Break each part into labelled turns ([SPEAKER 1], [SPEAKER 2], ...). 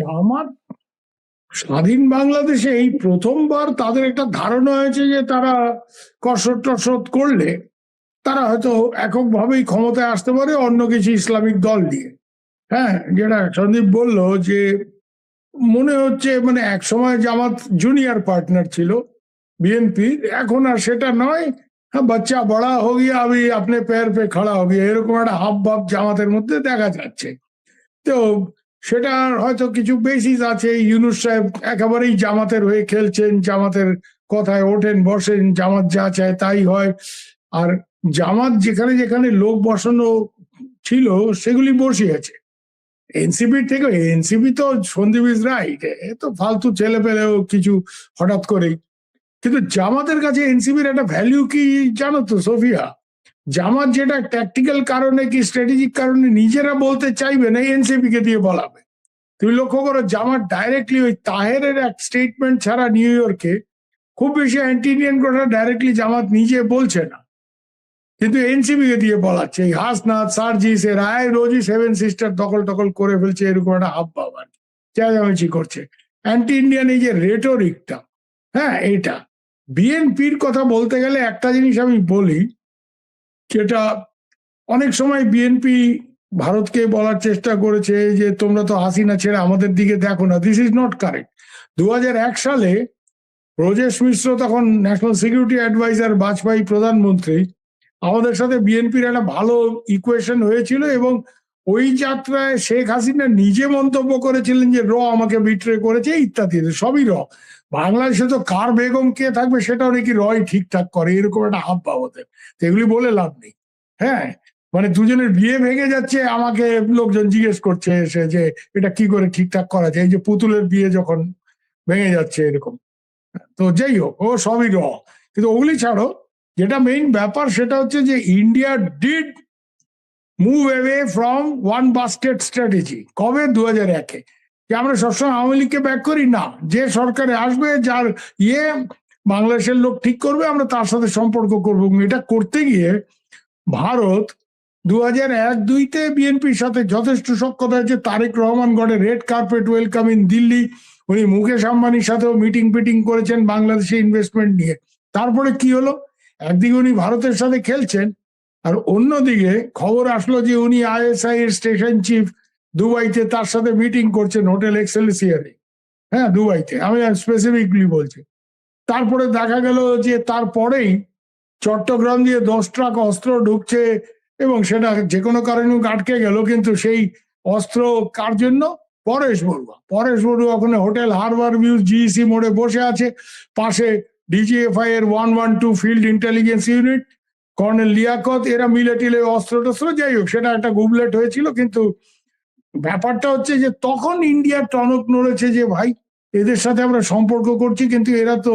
[SPEAKER 1] জামাত স্বাধীন বাংলাদেশে এই প্রথমবার তাদের একটা ধারণা হয়েছে যে তারা কসরত টসরত করলে তারা হয়তো এককভাবেই ক্ষমতায় আসতে পারে অন্য কিছু ইসলামিক দল দিয়ে। হ্যাঁ যেটা সন্দীপ বলল যে মনে হচ্ছে মানে এক সময় জামাত জুনিয়র পার্টনার ছিল বিএনপির এখন আর সেটা নয়। হ্যাঁ বাচ্চা বড়া হো আমি আপনি পেয়ার পে খড়া হো এরকম একটা হাব ভাব জামাতের মধ্যে দেখা যাচ্ছে। তো সেটার হয়তো কিছু বেসিস আছে। ইউনুস সাহেব একেবারেই জামাতের হয়ে খেলছেন, জামাতের কথায় ওঠেন, বসেন, জামাত যা চায় তাই হয়। আর জামাত যেখানে যেখানে লোক বসানো ছিল, সেগুলি বসিয়েছে এনসিপির থেকে এনসিপি তো সন্দীপ ইজ রাইট তো ফালতু ছেলে পেলেও কিছু হঠাৎ করেই। কিন্তু জামাতের কাছে এনসিপির একটা ভ্যালু কি জানো তো, সোফিয়া? জামাত যেটা ট্যাকটিক্যাল কারণে কি স্ট্র্যাটেজিক কারণে নিজেরা বলতে চাইবে না এনসিপি কে দিয়ে বলাবে। তুমি লক্ষ্য করো জামাত ডাইরেক্টলি ওই তাহেরের এক স্টেটমেন্ট ছাড়া নিউ ইয়র্কে খুব বেশি অ্যান্টি ইন্ডিয়ান কথা ডাইরেক্টলি জামাত নিজে বলছে না। কিন্তু এনসিপি কে দিয়ে বলাচ্ছে, এই হাসনাথ সার্জিস, এর আয় রোজই সেভেন সিস্টার দখল টকল করে ফেলছে, এরকম একটা হাব আর চেঁচামেচি করছে। অ্যান্টি ইন্ডিয়ান এই যে রেটোরিকটা হ্যাঁ এটা বিএনপির কথা বলতে গেলে একটা জিনিস আমি বলি যেটা অনেক সময় বিএনপি ভারতকে বলার চেষ্টা করেছে যে, তোমরা তো হাসিনা ছেড়ে আমাদের দিকে দেখো না। দিস ইজ নট কারেক্ট দু হাজার এক সালে রোজেশ মিশ্র তখন ন্যাশনাল সিকিউরিটি অ্যাডভাইজার বাজপেয়ী প্রধানমন্ত্রী, আমাদের সাথে বিএনপির একটা ভালো ইকুয়েশন হয়েছিল এবং ওই যাত্রায় শেখ হাসিনা নিজে মন্তব্য করেছিলেন যে, র, আমাকে বিট্রে করেছে, ইত্যাদি সবই র। বাংলাদেশে তো কার বেগম কে থাকবে সেটাও নাকি রয় ঠিকঠাক করে, এরকম একটা হাব ভাব ওদের। তো এগুলি বলে লাভ নেই। হ্যাঁ মানে দুজনের বিয়ে ভেঙে যাচ্ছে, আমাকে লোকজন জিজ্ঞেস করছে এসে যে, এটা কি করে ঠিকঠাক করা যায়? এই যে পুতুলের বিয়ে যখন ভেঙে যাচ্ছে এরকম। তো যাই হোক, ও সবই র। কিন্তু ওগুলি ছাড়ো, যেটা মেইন ব্যাপার সেটা হচ্ছে যে India did move away from one basket strategy কবে? দু হাজার একে। যে আমরা সবসময় আওয়ামী লীগকে ব্যাক করি? না। যে সরকারে আসবে, যার ইয়ে বাংলাদেশের লোক ঠিক করবে, আমরা তার সাথে সম্পর্ক করব। এটা করতে গিয়ে ভারত দু হাজার এক দুইতে বিএনপির সাথে যথেষ্ট সক্ষতা হয়েছে তারেক রহমান গড়ে red carpet welcome in Delhi. উনি মুকেশ আম্বানির সাথেও মিটিং ফিটিং করেছেন বাংলাদেশে ইনভেস্টমেন্ট নিয়ে। তারপরে কি হলো? একদিকে উনি ভারতের সাথে খেলছেন আর অন্যদিকে খবর আসলো যে উনি আইএসআই এর স্টেশন চিফ দুবাইতে তার সাথে মিটিং করছেন হোটেল এক্সেলসিয়ারে হ্যাঁ দুবাইতে। আমি স্পেসিফিকলি বলছি। তারপরে দেখা গেল যে তারপরেই চট্টগ্রাম দিয়ে দশ ট্রাক অস্ত্র ঢুকছে এবং সেটা যে কোনো কারণে আটকে গেল, কিন্তু সেই অস্ত্র কার জন্য? পরেশ বড়ুয়া। পরেশ বড়ুয়া ওখানে হোটেল হারবার ভিউ জিইসি মোড়ে বসে আছে। পাশে ডিজিএফআই এর one one two field intelligence unit colonel Liaquat এরা মিলে টিলে অস্ত্র টস্ত্র, যাই হোক, সেটা একটা গুবলেট হয়েছিল, কিন্তু ব্যাপারটা হচ্ছে যে তখন ইন্ডিয়ার টনক নড়েছে যে, ভাই, এদের সাথে আমরা সম্পর্ক করছি, কিন্তু এরা তো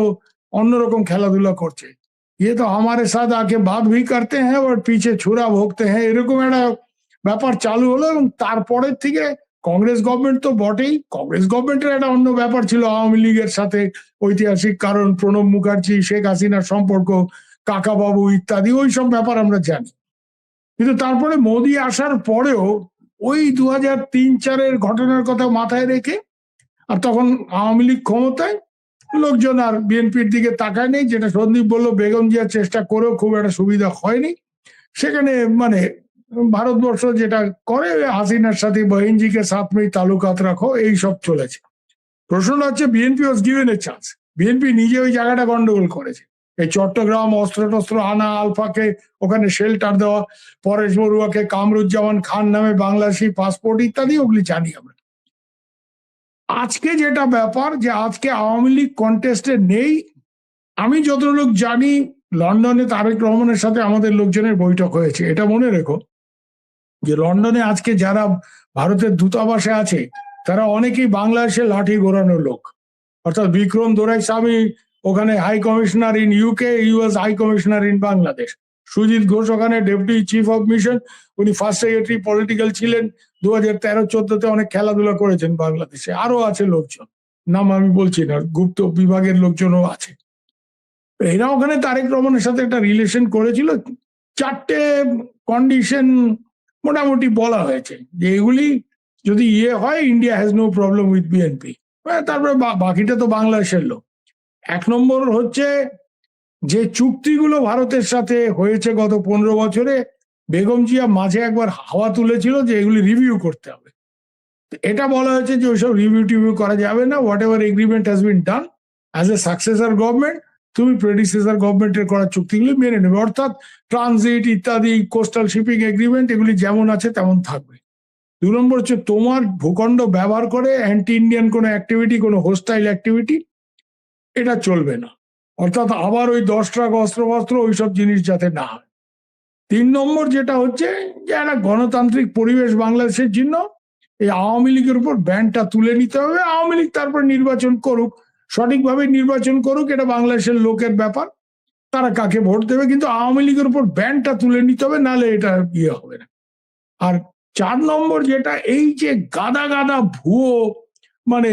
[SPEAKER 1] অন্যরকম খেলাধুলা করছে। ইয়ে তো আমারে সাথ আগে ভাগ ভি করতে হ্যাঁ ওর পিছে ছুরা ভোগতে হ্যাঁ এরকম একটা ব্যাপার চালু হলো, এবং তারপরের থেকে কংগ্রেস গভর্নমেন্ট তো বটেই। কংগ্রেস গভর্নমেন্টের একটা অন্য ব্যাপার ছিল, আওয়ামী লীগের সাথে ঐতিহাসিক কারণ, প্রণব মুখার্জি, শেখ হাসিনার সম্পর্ক কাকাবাবু ইত্যাদি, ওই সব ব্যাপার আমরা জানি। কিন্তু তারপরে মোদি আসার পরেও ওই দু হাজার তিন চারের ঘটনার কথা মাথায় রেখে আর তখন আওয়ামী লীগ ক্ষমতায় লোকজন আর বিএনপির দিকে তাকায় নেই। যেটা সন্দীপ বলল, বেগম জিয়ার চেষ্টা করেও খুব একটা সুবিধা হয়নি। সেখানে মানে ভারতবর্ষ যেটা করে, হাসিনার সাথে বহিনজিকে সাথ মেয়ে তালুকাত রাখো, এই সব চলেছে। প্রশ্নটা হচ্ছে, BNP was given a chance BNP নিজে ওই জায়গাটা গন্ডগোল করেছে। এই চট্টগ্রাম অস্ত্র টস্ত্র আনা আলফাকে ওখানে শেল্টার দেওয়া। পরেশ বড়ুয়াকে কামরুজ্জামান খান নামে বাংলাদেশি পাসপোর্ট ইত্যাদি ওগুলি জানি আমরা। আজকে যেটা ব্যাপার যে আজকে আওয়ামী লীগ কন্টেস্টে নেই। আমি যত লোক জানি লন্ডনে তারেক রহমানের সাথে আমাদের লোকজনের বৈঠক হয়েছে। এটা মনে রেখো যে লন্ডনে আজকে যারা ভারতের দূতাবাসে আছে, তারা অনেকেই বাংলাদেশে লাঠি ঘোরানোর লোক। অর্থাৎ বিক্রম দোরাই স্বামী ওখানে high commissioner in UK US high commissioner in Bangladesh Sujit Ghosh ওখানে ডেপুটি চিফ অফ মিশন উনি ফার্স্ট সেক্রেটারি পলিটিক্যাল ছিলেন। দু হাজার তেরো, চোদ্দতে অনেক খেলাধুলা করেছেন বাংলাদেশে। আরও আছে লোকজন। নাম আমি বলছি না, গুপ্ত বিভাগের লোকজনও আছে। এরা ওখানে তারেক রহমানের সাথে একটা রিলেশন করেছিল। চারটে কন্ডিশন মোটামুটি বলা হয়েছে। যে এগুলি যদি ইয়ে হয় India has no problem with BNP তারপরে বাকিটা তো বাংলাদেশের লোক। এক নম্বর হচ্ছে যে চুক্তিগুলো ভারতের সাথে হয়েছে গত পনেরো বছরে, বেগম জিয়া মাঝে একবার হাওয়া তুলেছিল যে এগুলি রিভিউ করতে হবে। এটা বলা হয়েছে যে ওইসব রিভিউ টিভিউ করা যাবে না whatever agreement has been done as a successor government তুমি প্রেডিসেসার গভর্নমেন্টের করা চুক্তিগুলি মেনে নেবে। অর্থাৎ ট্রানজিট ইত্যাদি কোস্টাল শিপিং এগ্রিমেন্ট এগুলি যেমন আছে তেমন থাকবে। দু নম্বর হচ্ছে তোমার ভূখণ্ড ব্যবহার করে অ্যান্টি ইন্ডিয়ান কোনো অ্যাক্টিভিটি কোনো হোস্টাইল অ্যাক্টিভিটি এটা চলবে না। অর্থাৎ আবার ওই দশ ট্রাক অস্ত্র বস্ত্র ওইসব জিনিস যাতে না হয়। তিন নম্বর যেটা হচ্ছে যে একটা গণতান্ত্রিক পরিবেশ বাংলাদেশের জন্য এই আওয়ামী লীগের উপর ব্যানটা তুলে নিতে হবে। আওয়ামী লীগ তারপর নির্বাচন করুক, সঠিকভাবে নির্বাচন করুক, এটা বাংলাদেশের লোকের ব্যাপার। তারা কাকে ভোট দেবে? কিন্তু আওয়ামী লীগের উপর ব্যানটা তুলে নিতে হবে, নাহলে এটা ইয়ে হবে না। আর চার নম্বর যেটা, এই যে গাদা গাদা ভুয়ো মানে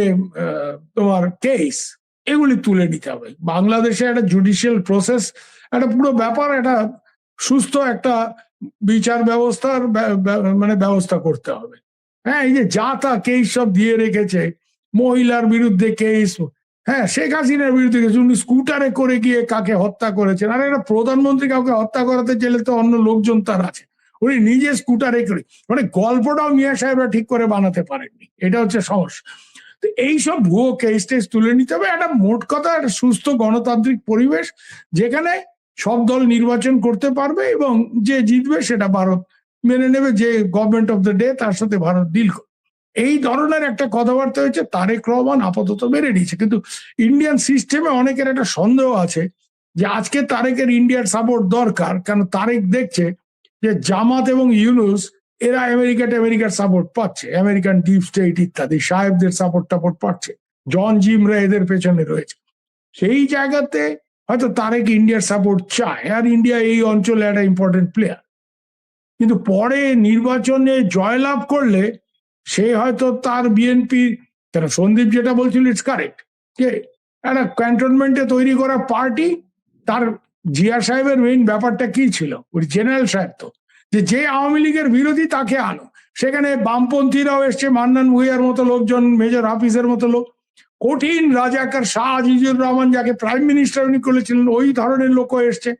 [SPEAKER 1] তোমার কেস এগুলি তুলে নিতে হবে। বাংলাদেশে একটা জুডিশিয়াল প্রসেস একটা পুরো ব্যাপার, একটা সুস্থ একটা বিচার ব্যবস্থার ব্যা- ব্যা- মানে ব্যবস্থা করতে হবে। হ্যাঁ এই যে যা তা কেস সব দিয়ে রেখেছে, মহিলার বিরুদ্ধে কেস হ্যাঁ শেখ হাসিনার বিরুদ্ধে কেস উনি স্কুটারে করে গিয়ে কাকে হত্যা করেছেন? আর একটা প্রধানমন্ত্রী কাউকে হত্যা করাতে চাইলে তো অন্য লোকজন তার আছে। উনি নিজে স্কুটারে করে মানে গল্পটাও মিয়া সাহেবরা ঠিক করে বানাতে পারেননি। এটা হচ্ছে সমস্যা। তো এইসব ভুয়ো কেস টেস তুলে নিতে হবে। একটা মোট কথা, একটা সুস্থ গণতান্ত্রিক পরিবেশ যেখানে সব দল নির্বাচন করতে পারবে এবং যে জিতবে সেটা ভারত মেনে নেবে, যে গভর্নমেন্ট অফ দ্য ডে তার সাথে ভারত ডিল এই ধরনের একটা কথাবার্তা হয়েছে, তারেক রহমান আপাতত মেনে নিয়েছে। কিন্তু ইন্ডিয়ান সিস্টেমে অনেকের একটা সন্দেহ আছে যে আজকে তারেকের ইন্ডিয়ার সাপোর্ট দরকার কারণ তারেক দেখছে যে জামাত এবং ইউনুস এরা আমেরিকা আমেরিকার সাপোর্ট পাচ্ছে আমেরিকান ডিপ স্টেট ইত্যাদি সাহেবদের সাপোর্ট টাপোর্ট পাচ্ছে, জন জিমরা এদের পেছনে রয়েছে। সেই জায়গাতে হয়তো তারেক ইন্ডিয়ার সাপোর্ট চায়, আর ইন্ডিয়া এই অঞ্চলে একটা ইম্পর্টেন্ট প্লেয়ার কিন্তু পরে নির্বাচনে জয়লাভ করলে সে হয়তো তার বিএনপি কেন সন্দীপ যেটা বলছিল ইটস কারেক্ট যে একটা ক্যান্টনমেন্টে তৈরি করা পার্টি তার জিয়া সাহেবের মেইন ব্যাপারটা কি ছিল? ওই জেনারেল সাহেব তো। যে যে আওয়ামী লীগের বিরোধী তাকে আনো। সেখানে বামপন্থীরাও এসছে, মান্নান ভুইয়ার মতো লোকজন, মেজর হাফিজের মতো লোক। কঠিন রাজাকার শাহ আজিজুর রহমান যাকে প্রাইম মিনিস্টার উনি করেছিলেন, ওই ধরনের লোকও এসছে।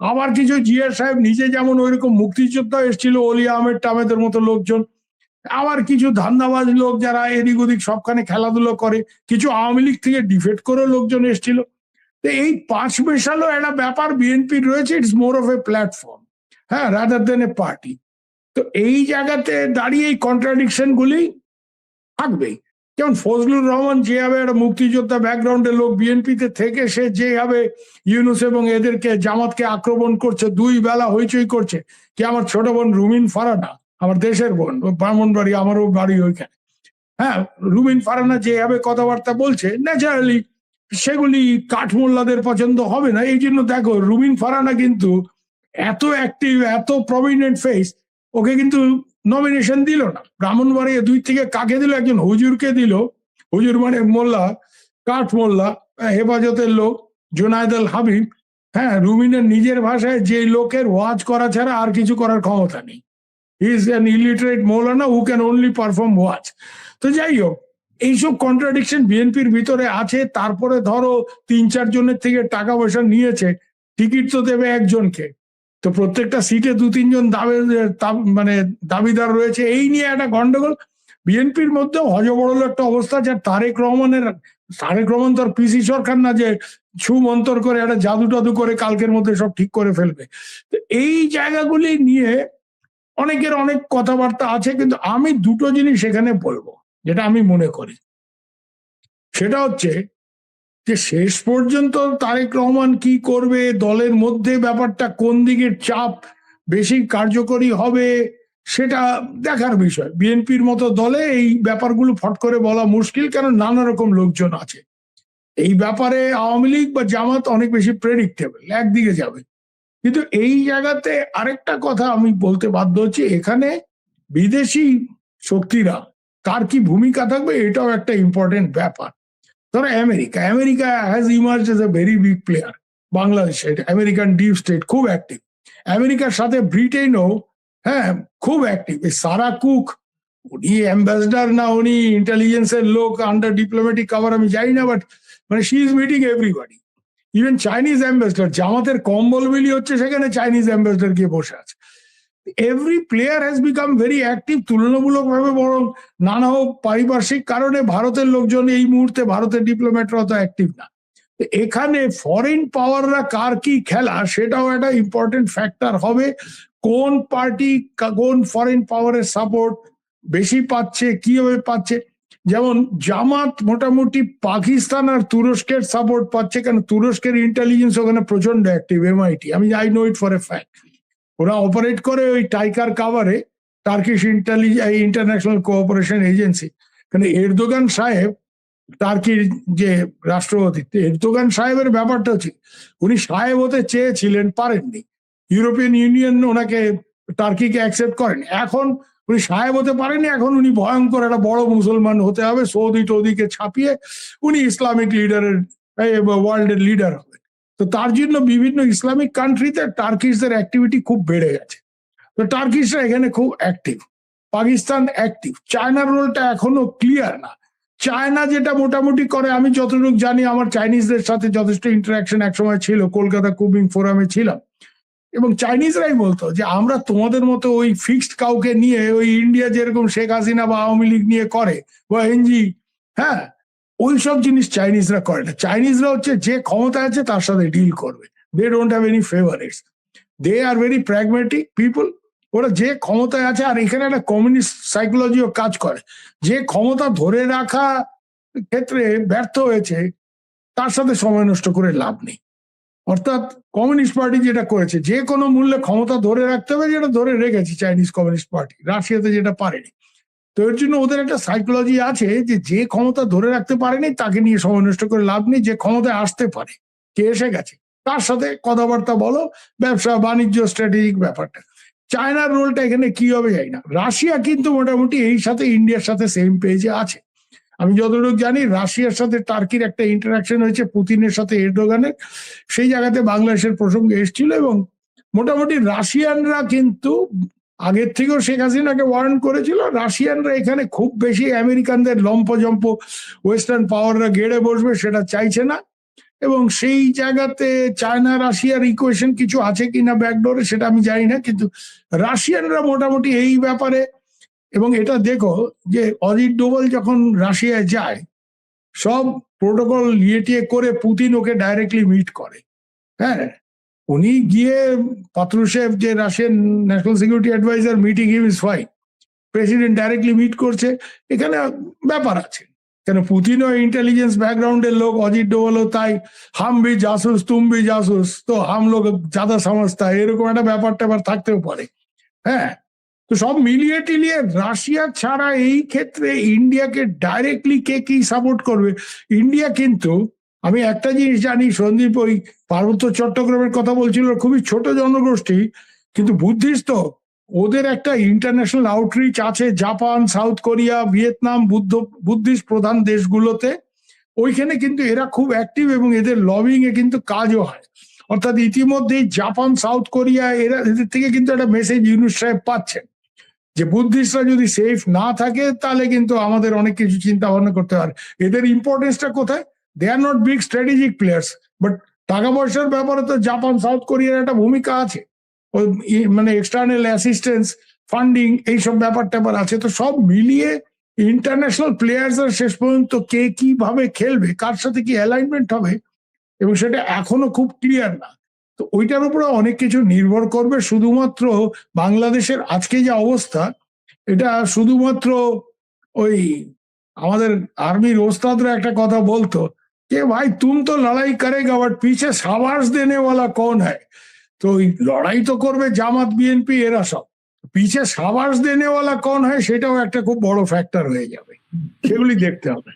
[SPEAKER 1] আবার কিছু জিয়া সাহেব নিজে যেমন ওইরকম মুক্তিযোদ্ধা এসেছিল, অলি আহমেদ টামেদের মতো লোকজন। আবার কিছু ধান্দাবাজ লোক যারা এদিক ওদিক সবখানে খেলাধুলো করে, কিছু আওয়ামী লীগ থেকে ডিফেক্ট করে লোকজন এসেছিল। তো এই পাঁচ মেশালো একটা ব্যাপার বিএনপির রয়েছে it's more of a platform হ্যাঁ রাদার দেন এ পার্টি তো এই জায়গাতে দাঁড়িয়ে এই কন্ট্রাডিকশন গুলি থাকবেই। যেমন ফজলুর রহমান যেভাবে একটা মুক্তিযোদ্ধা ব্যাকগ্রাউন্ডের লোক বিএনপিতে থেকে সে যেভাবে ইউনুস এবং এদেরকে, জামাতকে আক্রমণ করছে, দুই বেলা হইচই করছে কি আমার ছোট বোন রুমিন ফারানা, আমার দেশের বোন, ও ব্রাহ্মণবাড়ি আমারও বাড়ি ওইখানে। হ্যাঁ রুমিন ফারানা যেভাবে কথাবার্তা বলছে ন্যাচারালি সেগুলি কাঠমোল্লাদের পছন্দ হবে না। এই জন্য দেখো, রুমিন ফারানা কিন্তু এত অ্যাক্টিভ এত প্রমিনেন্ট ফেস ওকে কিন্তু নমিনেশন দিল না। ব্রাহ্মণ ব্রাহ্মণবাড়ি দুই থেকে কাকে দিল? একজন হুজুরকে দিল। হুজুর মানে মোল্লা, কাঠ মোল্লা হেফাজতের লোক, জোনায়দ আল হাবিব। হ্যাঁ রুমিনের নিজের ভাষায় যে লোকের ওয়াজ করা ছাড়া আর কিছু করার ক্ষমতা নেই। Is an illiterate Maulana who can only perform ওয়াজ। তো যাই হোক, এইসব কন্ট্রাডিকশন বিএনপির ভিতরে আছে। তারপরে ধরো তিন চার জনের থেকে টাকা পয়সা নিয়েছে, টিকিট তো দেবে একজনকে। তো প্রত্যেকটা সিটে দু তিনজন দাবি মানে দাবিদার রয়েছে। এই নিয়ে একটা গন্ডগোল। বিএনপির মধ্যে হজবড়ল একটা অবস্থা যা তারেক রহমানের, তারেক রহমান তো আর পিসি সরকার না যে ছু মন্তর করে একটা জাদু টাদু করে কালকের মধ্যে সব ঠিক করে ফেলবে। তো এই জায়গাগুলি নিয়ে অনেকের অনেক কথাবার্তা আছে, কিন্তু আমি দুটো জিনিস এখানে বলব, যেটা আমি মনে করি। সেটা হচ্ছে যে শেষ পর্যন্ত তারেক রহমান কি করবে, দলের মধ্যে ব্যাপারটা কোন দিকের চাপ বেশি কার্যকরী হবে, সেটা দেখার বিষয়। বিএনপির মতো দলে এই ব্যাপারগুলো ফট করে বলা মুশকিল কারণ নানা রকম লোকজন আছে। এই ব্যাপারে আওয়ামী লীগ বা জামাত অনেক বেশি প্রেডিক্টেবল একদিকে যাবে। কিন্তু এই জায়গাতে আরেকটা কথা আমি বলতে বাধ্য হচ্ছি, এখানে বিদেশি শক্তিরা কার কি ভূমিকা থাকবে, এটাও একটা ইম্পর্টেন্ট ব্যাপার। ধরো America America has emerge as a very big player বাংলাদেশে আমেরিকান ডিপ স্টেট খুব অ্যাক্টিভ আমেরিকার সাথে ব্রিটেনও হ্যাঁ খুব অ্যাক্টিভ এই সারা কুক, উনি অ্যাম্বাসডার না, উনি ইন্টেলিজেন্সের লোক আন্ডার ডিপ্লোম্যাটিক কভার আমি জানি না বাট মানে she is meeting everybody even Chinese ambassador জামাতের কম্বল মিলি হচ্ছে, সেখানে চাইনিজ অ্যাম্বাসডার গিয়ে বসে আছে। Every player has become very active তুলনামূলকভাবে বরং নানা পারিপার্শ্বিক কারণে ভারতের লোকজন এই মুহূর্তে ভারতের ডিপ্লোম্যাটরা অত অ্যাক্টিভ না। এখানে ফরেন পাওয়াররা কার কি খেলা সেটাও একটা ইম্পর্টেন্ট ফ্যাক্টর হবে। কোন পার্টি কোন ফরেন পাওয়ারের সাপোর্ট বেশি পাচ্ছে, কীভাবে পাচ্ছে? যেমন জামাত মোটামুটি পাকিস্তান আর তুরস্কের সাপোর্ট পাচ্ছে, কেন তুরস্কের ইন্টেলিজেন্স ওখানে প্রচণ্ড অ্যাক্টিভ এমআইটি আমি I know it for a fact ওরা অপারেট করে ওই টাইকার কাভারে Turkish intelligence international cooperation agency কারণ এরদোগান সাহেব টার্কির যে রাষ্ট্রপতি এরদোগান সাহেবের ব্যাপারটা হচ্ছে, উনি সাহেব হতে চেয়েছিলেন, পারেননি। ইউরোপিয়ান ইউনিয়ন ওনাকে টার্কিকে অ্যাকসেপ্ট করেন। এখন উনি সাহেব হতে পারেননি, এখন উনি ভয়ঙ্কর একটা বড় মুসলমান হতে হবে সৌদি টৌদিকে ছাপিয়ে উনি ইসলামিক লিডারের ওয়ার্ল্ডের লিডার হবে। তো তার জন্য বিভিন্ন ইসলামিক কান্ট্রিতে টার্কিশদের অ্যাক্টিভিটি খুব বেড়ে গেছে। তো টার্কিশরা এখানে খুব অ্যাক্টিভ পাকিস্তান অ্যাক্টিভ চায়নার রোলটা এখনও ক্লিয়ার না। চায়না যেটা মোটামুটি করে, আমি যতটুকু জানি আমার চাইনিজদের সাথে যথেষ্ট ইন্টারাকশন একসময় ছিল, কলকাতা কুবিং ফোরামে ছিলাম। এবং চাইনিজরাই বলতো যে, আমরা তোমাদের মতো ওই ফিক্সড কাউকে নিয়ে, ওই ইন্ডিয়া যেরকম শেখ হাসিনা বা আওয়ামী লীগ নিয়ে করে, বা এনজি হ্যাঁ ওই সব জিনিস চাইনিজরা করে না। চাইনিজরা হচ্ছে যে ক্ষমতা আছে তার সাথে ডিল করবে। They don't have any favourites they are very pragmatic people ওরা যে ক্ষমতায় আছে, আর এখানে একটা কমিউনিস্ট সাইকোলজিও কাজ করে। যে ক্ষমতা ধরে রাখা ক্ষেত্রে ব্যর্থ হয়েছে, তার সাথে সময় নষ্ট করে লাভ নেই। অর্থাৎ কমিউনিস্ট পার্টি যেটা করেছে, যে কোনো মূল্যে ক্ষমতা ধরে রাখতে হবে, যেটা ধরে রেখেছে চাইনিজ কমিউনিস্ট পার্টি রাশিয়াতে যেটা পারেনি। তো এর জন্য ওদের একটা সাইকোলজি আছে যে যে ক্ষমতা ধরে রাখতে পারেনি তাকে নিয়ে সময় নষ্ট করে লাভ নেই, যে ক্ষমতায় আসতে পারে, কে এসে গেছে? তার সাথে কথাবার্তা বলো, ব্যবসা, বাণিজ্য স্ট্র্যাটেজিক ব্যাপারটা। চায়নার রোলটা এখানে কি হবে যাই না। রাশিয়া কিন্তু মোটামুটি এই সাথে ইন্ডিয়ার সাথে সেম পেজে আছে। আমি যতটুকু জানি, রাশিয়ার সাথে টার্কির একটা ইন্টারাকশন হয়েছে, পুতিনের সাথে এরডোগানের সেই জায়গাতে বাংলাদেশের প্রসঙ্গ এসেছিল এবং মোটামুটি রাশিয়ানরা কিন্তু আগের থেকেও শেখ হাসিনাকে ওয়ার্ন করেছিল। রাশিয়ানরা এখানে খুব বেশি, আমেরিকানদের লম্পজম্প ওয়েস্টার্ন পাওয়াররা গেড়ে বসবে সেটা চাইছে না। এবং সেই জায়গাতে চায়না, রাশিয়ার ইকুয়েশন কিছু আছে কিনা ব্যাকডোরে সেটা আমি জানি না, কিন্তু রাশিয়ানরা মোটামুটি এই ব্যাপারে, এবং এটা দেখো যে অজিত ডোভাল যখন রাশিয়ায় যায়, সব প্রোটোকল ইয়ে করে পুতিন ওকে ডাইরেক্টলি মিট করে। হ্যাঁ? উনি গিয়ে পাত্রুশেভ যে Russian national security adviser meeting him is fine president directly meet করছে। এখানে ব্যাপার আছে। কেন পুতিনও ইন্টেলিজেন্স ব্যাকগ্রাউন্ডের লোক, অজিত ডোভালও তাই, হাম বি জাসুস, তুম বি জাসুস, তো হাম লোক জাদা সমস্তা, এরকম একটা ব্যাপার ট্যাপার থাকতেও পারে। হ্যাঁ তো সব মিলিয়ে টিলিয়ে রাশিয়া ছাড়া এই ক্ষেত্রে ইন্ডিয়াকে ডাইরেক্টলি কে কি সাপোর্ট করবে? ইন্ডিয়া কিন্তু আমি একটা জিনিস জানি, সন্দীপ ওই পার্বত্য চট্টগ্রামের কথা বলছিল, খুবই ছোট জনগোষ্ঠী, কিন্তু বুদ্ধিস্ট ওদের একটা ইন্টারন্যাশনাল আউটরিচ আছে, Japan, South Korea, Vietnam, Buddha, Buddhist প্রধান দেশগুলোতে। ওইখানে কিন্তু এরা খুব অ্যাক্টিভ এবং এদের লবিং এ কিন্তু কাজও হয়। অর্থাৎ ইতিমধ্যেই জাপান, সাউথ কোরিয়া, এরা এদের থেকে কিন্তু একটা মেসেজ ইউনুস সাহেব পাচ্ছেন। যে বুদ্ধিস্টরা যদি সেফ না থাকে, তাহলে কিন্তু আমাদের অনেক কিছু চিন্তা ভাবনা করতে হয়। এদের ইম্পর্টেন্সটা কোথায়? They are not big strategic players but টাকা পয়সার ব্যাপারে তো জাপান, সাউথ কোরিয়ার একটা ভূমিকা আছে। ওই মানে এক্সটার্নাল অ্যাসিস্ট্যান্স ফান্ডিং এইসব ব্যাপার ট্যাপার আছে। তো সব মিলিয়ে ইন্টারন্যাশনাল প্লেয়ার্সরা শেষ পর্যন্ত কে কীভাবে খেলবে, কার সাথে কি অ্যালাইনমেন্ট হবে, এবং সেটা এখনও খুব ক্লিয়ার না। তো ওইটার উপরে অনেক কিছু নির্ভর করবে। শুধুমাত্র বাংলাদেশের আজকে যে অবস্থা, এটা শুধুমাত্র ওই আমাদের আর্মির ওস্তাদরা একটা কথা বলতো যে ভাই তুম তো লড়াই করেগা বাট পিছে সাবাস ওয়ালা কোন হয় তো ওই লড়াই তো করবে জামাত বিএনপি এরা সব পিছে সাবাস দেনে ওয়ালা কোন হয় সেটাও একটা খুব বড় ফ্যাক্টর হয়ে যাবে সেগুলি দেখতে হবে।